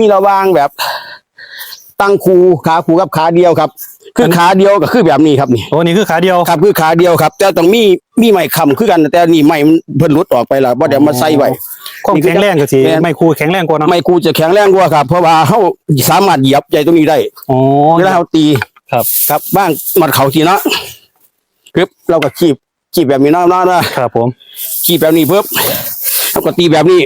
มีระหวางแบบ ตั้งคูขาคูกับขาเดียวครับ คือขาเดียวก็คือแบบนี้ครับนี่โอ้นี่คือขาเดียวครับคือขาเดียวครับ แต่ต้องมีมีไม้ค้ำคือกัน แต่นี่ไม้มันเพิ่นหลุดออกไปแล้วบ่ได้เอามาใส่ไว้ความนี่คือแข็งแรงก็สิแม่นไม่คูแข็งแรงกว่าเนาะไม้คูจะแข็งแรงกว่าครับ เพราะว่าเฮาสามารถเหยียบใจตรงนี้ได้อ๋อเวลาเฮาตีครับ ครับบ้างมัดเขาทีเนาะปึ๊บเราก็ขีบขีบแบบนี้เนาะเนาะเนาะครับผมขีบแบบนี้ปึ๊บเราก็ตีแบบนี้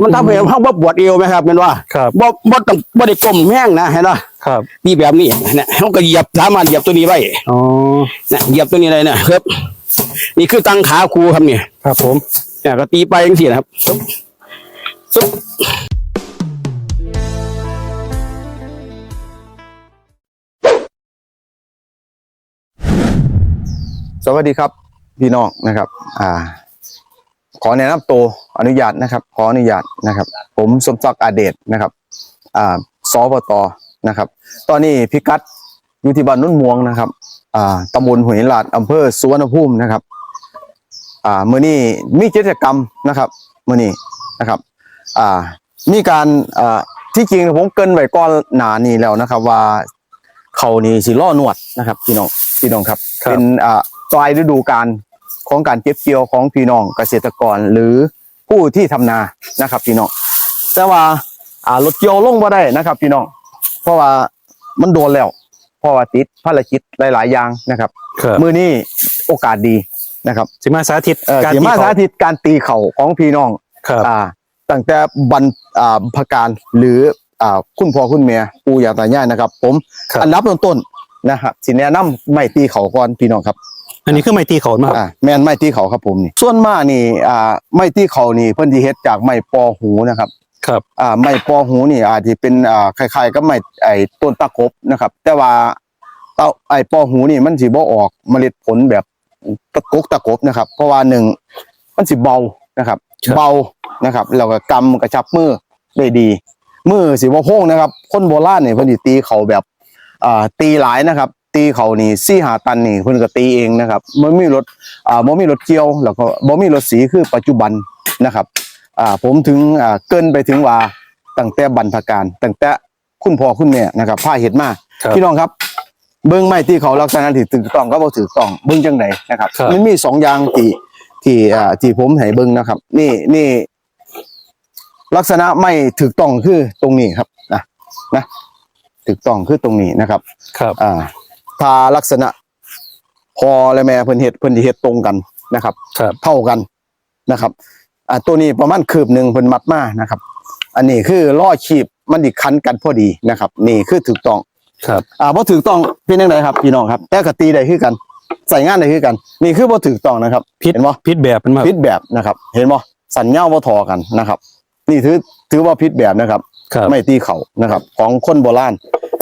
มันทำให้เฮาบ่ปวดเอวไหมครับแม่นว่าครับบ่บ่ต้องบ่ได้ก้มแห้งนะเห็นป่ะครับตีแบบนี้เนี่ยเฮาก็เหยียบสามารถเหยียบตัวนี้ไว้อ๋อเนี่ยเหยียบตัวนี้เลยเนี่ยครับ นี่คือตั้งขาครูครับเนี่ยครับ ผมเนี่ยก็ตีไปจังซี่นะครับซุบซุบสวัสดีครับ พี่น้องนะครับ อ่า ขอแนะนำตัวอนุญาตนะครับ ขออนุญาตนะครับ ผมสมศักดิ์อาเดชนะครับอ่าสปตนะครับ ตอนนี้พิกัดอยู่ที่บ้านนุ่นม่วงนะครับอ่าตำบลหุยลาดอำเภอสุวรรณภูมินะครับอ่ามื้อนี้มีกิจกรรมนะครับมื้อนี้นะครับอ่ามีการอ่าที่จริงผมเกรินไว้ก่อนหน้านี้แล้วนะครับ ว่าเขานี่สิล่อหนวดนะครับพี่น้องพี่น้องครับครับเป็นอ่าปลายฤดูกาล ของการเก็บเกี่ยวของพี่น้องเกษตรกรหรือผู้ที่ทำนานะครับพี่น้องแต่ว่าอ่ารถเกี่ยวลงบ่ได้นะครับ พี่น้องเพราะว่ามันโดนแล้วเพราะว่าติดภารกิจหลาย ๆ อย่างนะครับครับมือนี้โอกาสดีนะครับสิมาสาธิตเอ่อการสีมาที่เขสาธิตการตีเข่าของพี่น้องครับอ่าตั้งแต่บรรอ่าพการหรืออ่าคุณพ่อคุณแม่ปู่ย่าตายายนะครับ ผมครับอันดับต้นๆนะครับสิแนะนำไม่ตีเข่าก่อนพี่น้องครับ อันนี้คือไม้ตีเขามาครับอ่าแม่นไม่ตีเขาครับผมนี่ส่วนมากนี่อ่าไม่ตีเขานี่เพิ่นสิเฮ็ดจากไม้ปอหูนะครับ ครับ อ่าไม้ปอหูนี่อาจจะเป็นอ่าคล้ายๆกับไม้ไอ้ต้นตะกบนะครับ แต่ว่าเต้าไอ้ปอหูนี่มันสิบ่ออกเมล็ดผลแบบตะกกตะกบนะครับ เพราะว่าหนึ่งมันสิเบานะครับ ครับ เบานะครับแล้วก็กำกระชับมือได้ดีมือสิบ่โพงนะครับ คนโบราณนี่เพิ่นสิตีเขาแบบอ่าตีหลายนะครับ ตีเขานี่สี่หาตันนี่เพิ่นก็ตีเองนะครับบ่มีรถอ่าบ่มีรถเกี่ยว แล้วก็บ่มีรถสีคือปัจจุบันนะครับอ่าผมถึงอ่าเกินไปถึงว่าตั้งแต่บรรพการตั้งแต่คุณพ่อคุณแม่นะครับพาเฮ็ดมาครับพี่น้องครับเบิ่งไม้ที่เขาลักษณะที่ถูกต้องก็บ่ถูกต้องเบิ่งจังไดนะครับครับ มันมีสองอย่างที่ที่อ่าที่ผมให้เบิ่งนะครับ นี่นี่ลักษณะไม่ถูกต้องคือตรงนี้ครับนะนะถูกต้องคือตรงนี้นะครับ ครับ อ่า ถ้าลักษณะพอและแม่เพิ่นเฮ็ดเพิ่นสิเฮ็ดตรงกันนะครับ ครับเท่ากันนะครับอ่าตัวนี้ประมาณคืบหนึ่งเพิ่นมัดมานะครับ อันนี้คือล่อชีพมันดิคันกันพอดีนะครับ นี่คือถูกต้อง ครับ อ่าบ่ถูกต้องเป็นจังไดครับพี่น้องครับ แต่ก็ตีได้คือกัน ใส่งานได้คือกัน นี่คือบ่ถูกต้องนะครับพิษเห็นบ่พิษแบบเป็นมาผิดแบบนะครับ เห็นบ่สัญญาบ่ทอกันนะครับ นี่ถือถือว่าผิดแบบนะครับ ครับ ไม่ตีเขานะครับ ของคนโบราณ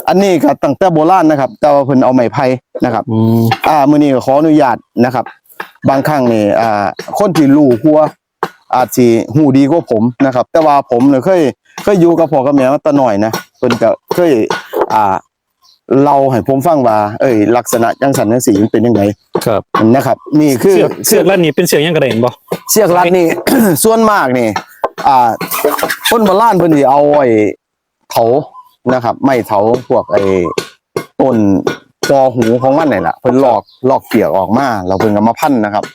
อันนี้ก็ตั้งแต่โบราณนะครับ แต่ว่าเพิ่นเอาไม้ไผ่นะครับอืมอ่ามื้อนี้ก็ขออนุญาตนะครับ บางครั้งนี่อ่าคนที่รู้หัวอาจสิหูดีกว่าผมนะครับ แต่ว่าผมเนี่ยเคยเคยอยู่กับพ่อกับแม่มาแต่น้อยนะเพิ่นก็เคยอ่าเล่าให้ผมฟังว่า เอ้ย ลักษณะจังสันจังสีมันเป็นยังไงครับนะครับ นี่คือเสือกเสือกแล้วนี่เป็นเสือกยังกระเด็นบ่เสียกรัดนี่ ส่วนมากนี่ อ่าคนโบราณเพิ่นสิเอาไอ้เถา นะครับ ไม่เถาพวกไอ้ต้นปอหูของมันนี่แหละเพิ่นลอกลอกเปียกออกมาเราเพิ่นก็มาพันนะครับ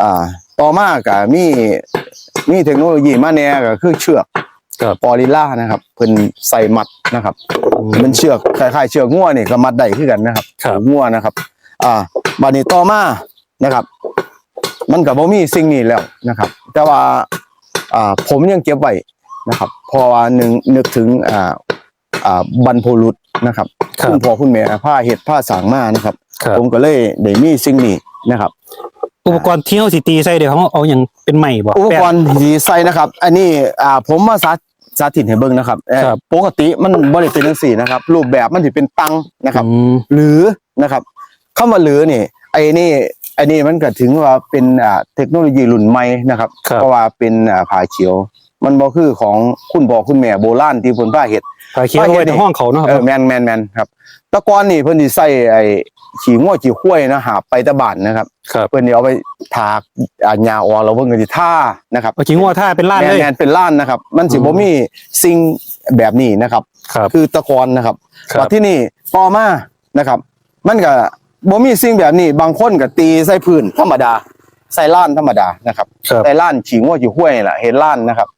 อ่า ต่อมาก็มีมีเทคโนโลยีมาแน่ก็คือเชือกครับปอลิล่านะครับ เพิ่นใส่มัดนะครับมันเชือกคล้ายๆเชือกงัวนี่ก็มัดได้คือกันนะครับครับงัวนะครับ อ่าบาดนี้ต่อมานะครับ มันก็บ่มีสิ่งนี้แล้วนะครับ แต่ว่า อ่าผมยังเก็บไว้นะครับเพราะว่านึงนึกถึงอ่า อ่าบรรพบุรุษนะครับครับคุณพ่อคุณแม่ผ้าเห็ดผ้าสางมานะครับ ครับ ผมก็เลยได้มีสิ่งนี้นะครับ อุปกรณ์ที่เขาสิตีใส่เดี๋ยวเขาเอาอย่างเป็นใหม่บ่อุปกรณ์ที่ใส่นะครับ อันนี้อ่าผมมาสาสาธิตให้เบิ่งนะครับเอ่อครับ ปกติมันบ่ได้เป็นจังซี่นะครับ รูปแบบมันสิเป็นตังนะครับ อืม หรือนะครับคำว่าหรือนี่ไอ้นี่ไอ้นี่มันก็ถึงว่าเป็นอ่าเทคโนโลยีรุ่นใหม่นะครับ ครับ เพราะว่าเป็นอ่าผาเขียว มันบ่คือของคุณพ่อคุณแม่โบราณที่เพิ่นผ้าเฮ็ดถ่ายเคี้ยวไว้ในห้องเขาเนาะคเอรัอบแม่นแม่นแม่นครับแตะกอนนี่เพิ่นสิใส่ไอ้ขี้งัวขี้ข้วยนะหาบไปแตะบ้านนะครับครับ เพิ่นสิเอาไปถากอ่าหญ้าออกแล้วเพิ่นก็สิท่านะครับเอาขี้งัวท่าเป็นล้านแม่เลนยแม่นเป็นล้านนะครับ มันสิอืมบ่มีสิ่งแบบนี้นะครับครับคือตะกอนนะครับครับว่าที่นี่ต่อมานะครับ มันก็บ่มีสิ่งแบบนี้ บางคนก็ตีใส่พื้นธรรมดาใส่ล้านธรรมดานะครับครับใส่ล้านฉีงว่าอยู่ห้วยนี่แหละเห็นล้านนะครับ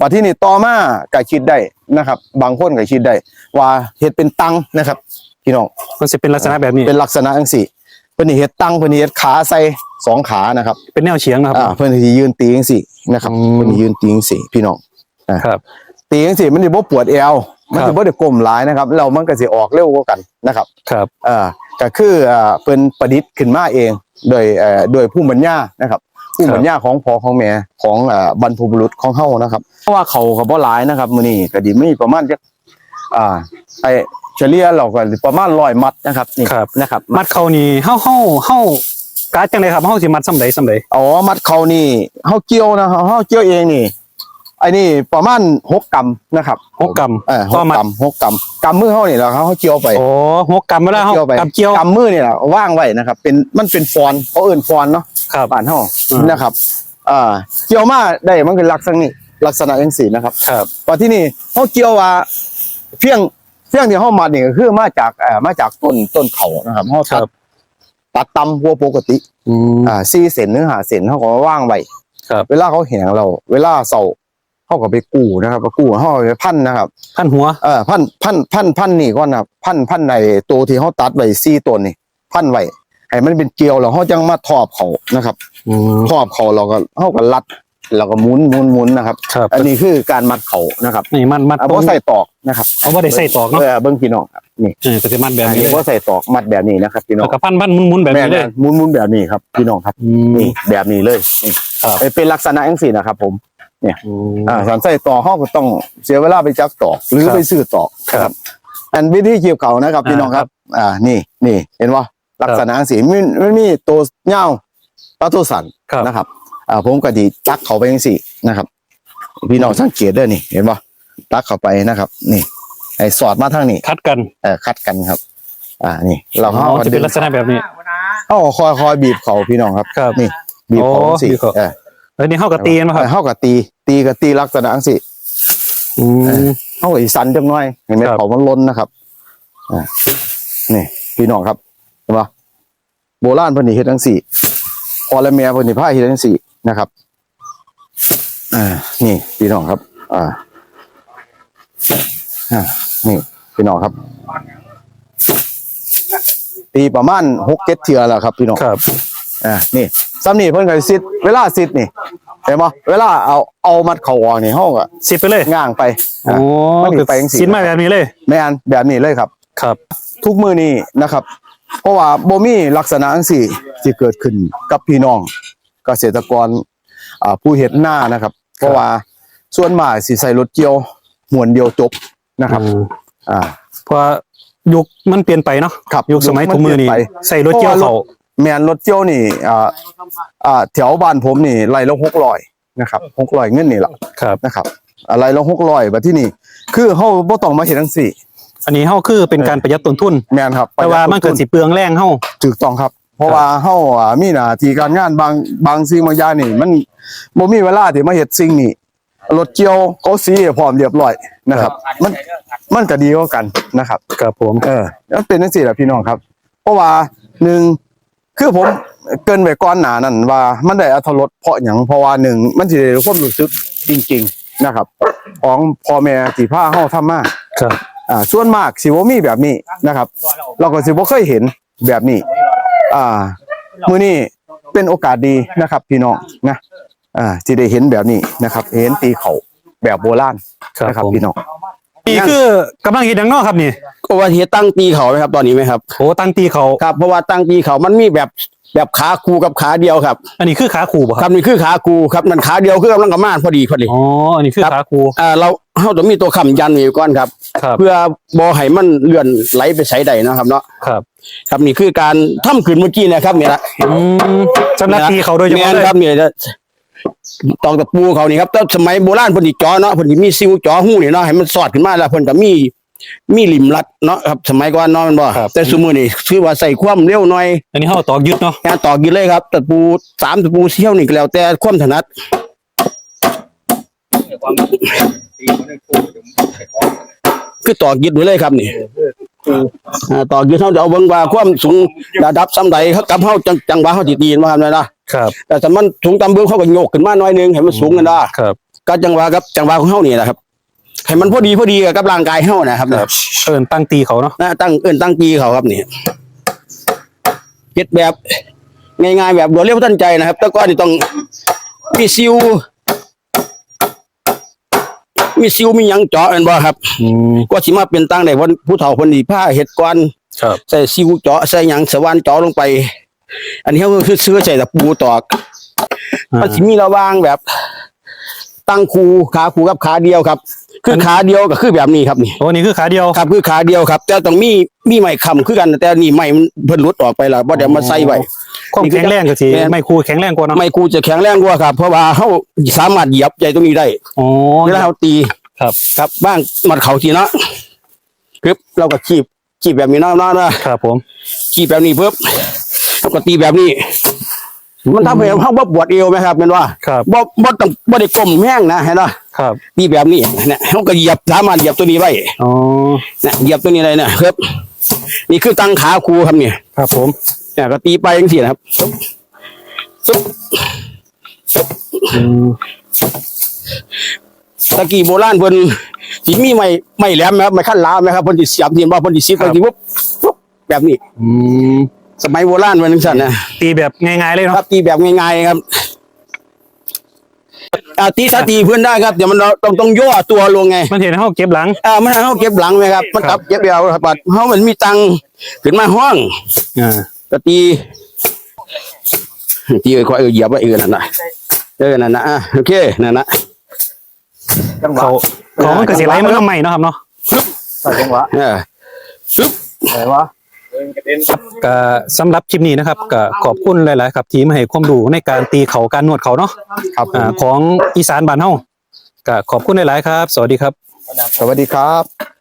ว่าที่นี่ต่อมาก็คิดได้นะครับ บางคนก็คิดได้ ว่าเฮ็ดเป็นตังนะครับพี่น้องมันจะเป็นลักษณะแบบนี้เป็นลักษณะจังซี่เพิ่นสิเฮ็ดตังเพิ่นสิเฮ็ดขาใส่สองขานะครับ เป็นแนวเฉียงนะครับอ่าเพิ่นสิยืนตีจังซี่นะครับอืมเพิ่นสิยืนตีจังซี่พี่น้องครับตีจังซี่มันสิบ่ปวดเอวมันครัสิบบ่ได้ก้มหลายนะครับแล้วมันก็สิออกเร็วกว่ากันนะครับ ครับอ่าก็คืออ่าเป็นประดิษฐ์ขึ้นมาเอง โดยเอ่อโดยผู้บรรยานะครับ ผู้บรรยาของพ่อของแม่ของอ่าบรรพบุรุษของเฮานะครับ เพราะว่าเขาก็บ่หลายนะครับมื้อนี้ก็ดีมีประมาณจักอ่าไอ้เฉลี่ยเราก็ประมาณ100มัดนะครับนี่ครับ นะครับ มัดเขานี่เฮาเฮาเฮากาจังไดครับเฮาสิมัดซ้ำใดซ้ำใดอ๋อ มัดเขานี่เฮาเกี่ยวนะเฮาเฮาเกี่ยวเองนี่ไอ้นี่ประมาณ6กรัมนะครับหกกรัมเออหต่อกมัดกรัมหกกรัมกำมือเฮานี่แหละครับเฮาเกี่ยวไปโอ้หกกรัมเวลาเฮาเกี่ยวไปกับเกี่ยวกำมือนี่แหละว่างไว้นะครับ เป็นมันเป็นฟอนเขาเอื่นฟอนเนาะ ครับ บ้านเฮาอืม นะครับอ่าเกี่ยวมาได้มันคือลักษณะนี้ลักษณะจังซี่นะครับครับ ว่าที่นี่เฮาเกี่ยวว่าเพียงเพียงที่เฮามานี่ก็คือมาจากเอ่อมาจากต้นต้นเขานะครับเฮาครัตัดบ ตัดตำหัวปกติ อืม อ่า4เซนหรือ5เซนเฮาก็ว่างไว้ครับ เวลาเขาแหงเรา เวลาเสาเฮาก็ไปกู้นะครับไปกู้เฮาไปพันนะครับ พันหัว เออพันพันพันพันนี่ก่อนนะพันพันในตัวที่เขาตัดไว้สี่ตัวนี่ พันไว้ ให้มันเป็นเกลียวแล้วเขาจังมาทอบเขานะครับอืมทอบเขาเราก็เขาก็รัดเราก็หมุนหมุนหมุนนะครับ ครับอันนี้คือการมัดเขานะครับนี่มันมัดเอาตรงบ่ใส่ตอกนะครับเอาบ่ได้ใส่ตอกเนาะเออเบิ้งพี่น้องครับนี่เออก็สิมัดแบบอันนี้นี้เลยบ่ใส่ตอกมัดแบบนี้นะครับพี่น้อแล้งวก็พันพันหมุนๆแบบแม่นี้เลยนๆหมุนหมุนแบบนี้ครับพี่น้องครับอืม นี่แบบนี้เลยนี่ครับเป็นลักษณะจังซี่นะครับ ผมอืมอ่าสารใส่ตอกเขาก็ต้องเสียเวลาไปจักตอกหรือครับไปซื้อตอกครับอันวิธีเกี่ยวเขานะครับ พี่น้องครับ อ่านี่นี่เห็นว่า ลักษณะสีมันมันมีตัวเงาปลาตัวสันครับนะครับอ่าผมก็ดีตักเขาไปยังสี่นะครับ พี่น้องสังเกตด้วยนี่ เห็นป่ะตักเข้าไปนะครับ นี่ ไอ้สอดมาทางนี้คัดกันเออคัดกันครับ อ่านี่ เราอ๋เขาอจะเป็นลักษณะแบบนี้เขาคอยคอยบีบเขาพี่น้องครับครับนี่ บีบเขาโอ้สิบีบเขาเออแล้วนี่เฮาก็ตีกันบ่ครับเขากับตี ตีกับตีลักษณะสิอืมเขากับอีสันจังน้อย เห็นไหมครับเขามันล้นนะครับอ่านี่พี่น้องครับเห็นปะโบราณเพิ่นนี่เฮ็ดจังสี่พอและแม่เพิ่นนี่พาเฮ็ดจังสี่นะครับอ่านี่พี่น้องครับ อ่าอ่านี่พี่น้องครับตีประมาณหกเจ็ดเทือแล้วครับ พี่น้องครับอ่านี่ซ้ำนี่เพิ่นก็สิซิดเวลาซิดนี่เห็นปะเวลาเอาเอามัดเข่าออกนี่เฮาก็สิบไปเลยง่างไปโอ้อะมันคืสิอไปจังซี่สินมาแบบนี้เลยแม่นแบบนี้เลยครับ ครับ ทุกมือนี้นะครับ เพราะว่าบ่มีลักษณะจังซี่ที่เกิดขึ้นกับพี่น้องเกษตรกรอ่าผู้เฮ็ดหน้านะครับ เพราะว่าส่วนมากสิใส่รถเกี่ยวหมวนเดียวจบนะครับอืมอ่าเพราะยุคมันเปลี่ยนไปเนาะครับยุคสมัยยุคมันทุกมือนี่เปลี่ยนไปใส่รถเกี่ยวเขาแม่นรถเกี่ยวนี่อ่าอ่าแถวบ้านผมนี่ไล่ละ600นะครับ600เงินนี่ล่ะครับนะครับอะไรละ600บัดที่นี่ คือเฮาบ่ต้องมาเฮ็ดจังซี่ อันนี้เฮาคือเป็นการประหยัดต้นทุน แม่นครับแต่ว่ามันเกิดสิเปลืองแรงเฮาถูกต้องครับ เพราะว่าเฮาอ่ามีหน้าที่การงานบางบางสิ่งบางอย่างนี่ มันบ่มีเวลาที่มาเฮ็ดสิ่งนี้รถเกี่ยวเขาสีให้พร้อมเรียบร้อยนะครับ มันมันก็ดีกว่ากันนะครับครับผมเออแล้วเป็นจังซี่ล่ะพี่น้องครับ เพราะว่าหนึ่งคือผมเกรินไว้ก่อนหน้านั้นว่ามันได้อรรถรสเพราะหยังเพราะว่าหนึ่งมันสิได้ความรู้สึกจริง ๆ นะครับ ของพ่อแม่ที่พาเฮาทำมาครับ อ่าส่วนมากสิบ่มีแบบนี้นะครับ เราก็สิบ่เคยเห็นแบบนี้ อ่า มื้อนี้เป็นโอกาสดีนะครับ พี่น้องนะอ่าที่ได้เห็นแบบนี้นะครับ เห็นตีเขาแบบโบราณครับนะครับผม พี่น้องนี่คือกำลังเฮ็ดหยังเนาะครับนี่โอวาเทตั้งตีเขาไหมครับ ตอนนี้ไหมครับ โอ้ตั้งตีเขา ครับ เพราะว่าตั้งตีเขามันมีแบบแบบขาคูกับขาเดียวครับอันนี้คือขาขู่บ่คครับรับนี่คือขาคูครับนั่นขาเดียวคือกำลังกระมานพอดีพอดี อ๋ออันนี้คือครับ ขาขู่อ่าเราเฮาต้องมีตัวค้ำยันอยู่ก่อนครับ ครับ เพื่อบ่ให้มันเลื่อนไหลไปใส่ใดเนาะครับ เนาะครับ ครับนี่คือการทำขึ้นเมื่อกี้นะครับเนี่ยละอืมสำหรับตีเขาโดยเฉแม่พาะนเลยครับเนี่ยจะตอกตะปูเขานี่ครับแต่สมัยโบราณเพิ่นสิจ่อเนาะเพิ่นสิมีซิวจ่อหูนี่เนาะให้มันสอดขึ้นมาแล้วเพิ่นก็มีมีหลิมรัดเนาะครับสมัยก่อนเนาะแมันบ่แต่สมือนี่คือว่าใส่ความเร็วหน่อย อันนี้เฮาตอกยึดเนาะงานตอกกินเลยครับตะปูสามตะปูเชี่ยวนี่ก็แล้วแต่ความถนัด คือตอกยึดไว้เลยครับนี่อ่าตอกยึดเฮาจะเอาเบิ่งว่าความสูงระดับส่ำใดเขากับเฮาจังจังว่าเฮาสิตีนว่าครับนั่นนะครับแต่ถ้ามันสูงต่ำเบิ่งเขาก็โยกขึ้นมาหน่อยหนึงให้มันสูงกันได้ครับก็จังหวะกับจังหวะของเฮานี่แหละครับให้มันพอดีพอดีกับร่างกายเฮานะครับนะเอินตั้งตีเขาเนาะนะตั้งเอิ้นตั้งปีเขาครับนี่เฮ็ดแบบง่ายๆแบบรวดเร็วทันใจนะครับ แต่ก่อนนี่ต้องมีซิว มีซิวมีหยังเจาะแม่นบ่ครับ อืมก็สิมาเป็นตั้งได้วันผู้เฒ่าเพิ่นนี่ผ้าเฮ็ดก่อนครับใส่ซิวเจาะใส่หยังสว่านเจาะลงไป อันนี้ก็คือซื้อใส่ตะปูตอกมันสิมีระหว่างแบบ ตั้งคูขาคูกับขาเดียวครับ คือขาเดียวก็คือแบบนี้ครับนี่โอ้นี่คือขาเดียวครับคือขาเดียวครับ แต่ต้องมีมีไม้ค้ำคือกัน แต่นี่ไม้มันเพิ่นหลุดออกไปแล้วบ่ได้มาใส่ไว้ความแข็งแรงก็สิแม่นไม่คูแข็งแรงกว่าเนาะไม้คูจะแข็งแรงกว่าครับ เพราะว่าเฮาสามารถเหยียบใจตรงนี้ได้อ๋อเวลาเฮาตีครับ ครับบ้างมัดเขาทีเนาะปึ๊บเราก็ขีบขีบแบบนี้เนาะเนาะเนาะครับผมขีบแบบนี้ปึ๊บเราก็ตีแบบนี้ มันทำให้เฮาบ่ปวดเอวไหมครับแม่นว่าครับบ่บ่ต้องบ่ได้ก้มแห้งนะเห็นบ่ครับตีแบบนี้เนี่ยเฮาก็เหยียบสามารถเหยียบตัวนี้ไว้อ๋อเนี่ยเหยียบตัวนี้เลยเนี่ยครับ นี่คือตั้งขาครูครับเนี่ยครับ ผมเนี่ยก็ตีไปจังซี่นะครับปึ๊บปึ๊บอืมตะกี้โบราณเพิ่นสิมีไม้ไม้แหลมไหมครับไม้ขั้นลาวไหมครับเพิ่นสิเสียบทีบ่เพิ่นสิสิบไปทีปุ๊บปุ๊บแบบนี้ อืม สมัยโบราณเพิ่นจังซั่นนะตีแบบง่ายๆเลยครัเนาะบตีแบบง่ายๆครับอ่าตีถ้าตีเพื่อนได้ครับเดี๋ยวมันต้องต้องย่อตัวลงไง มันเห็นเขาเก็บหลังอ่ามันให้เขาเก็บหลังไหมครับมันกลับเก็บเอวครับบัดเขามันมีตังค์ขึ้นมาห้องอ่าก็ตีตีไอ้ควายเออเหยียบไว้เออนั่นน่ะเออนั่นน่ะอะโอเคนั่นน่ะเขาเขามันก็สิไหลมันก็ใหม่เนาะครับเนาะใส่จังหวะเออปึ๊บอะไรวะ ก็สำหรับคลิปนี้นะครับก็ขอบคุณหลายๆครับที่มาให้ความรู้ในการตีเขาการนวดเขาเนาะครับอ่าของอีสานบ้านเฮาก็ขอบคุณหลายๆครับ สวัสดีครับ สวัสดีครับ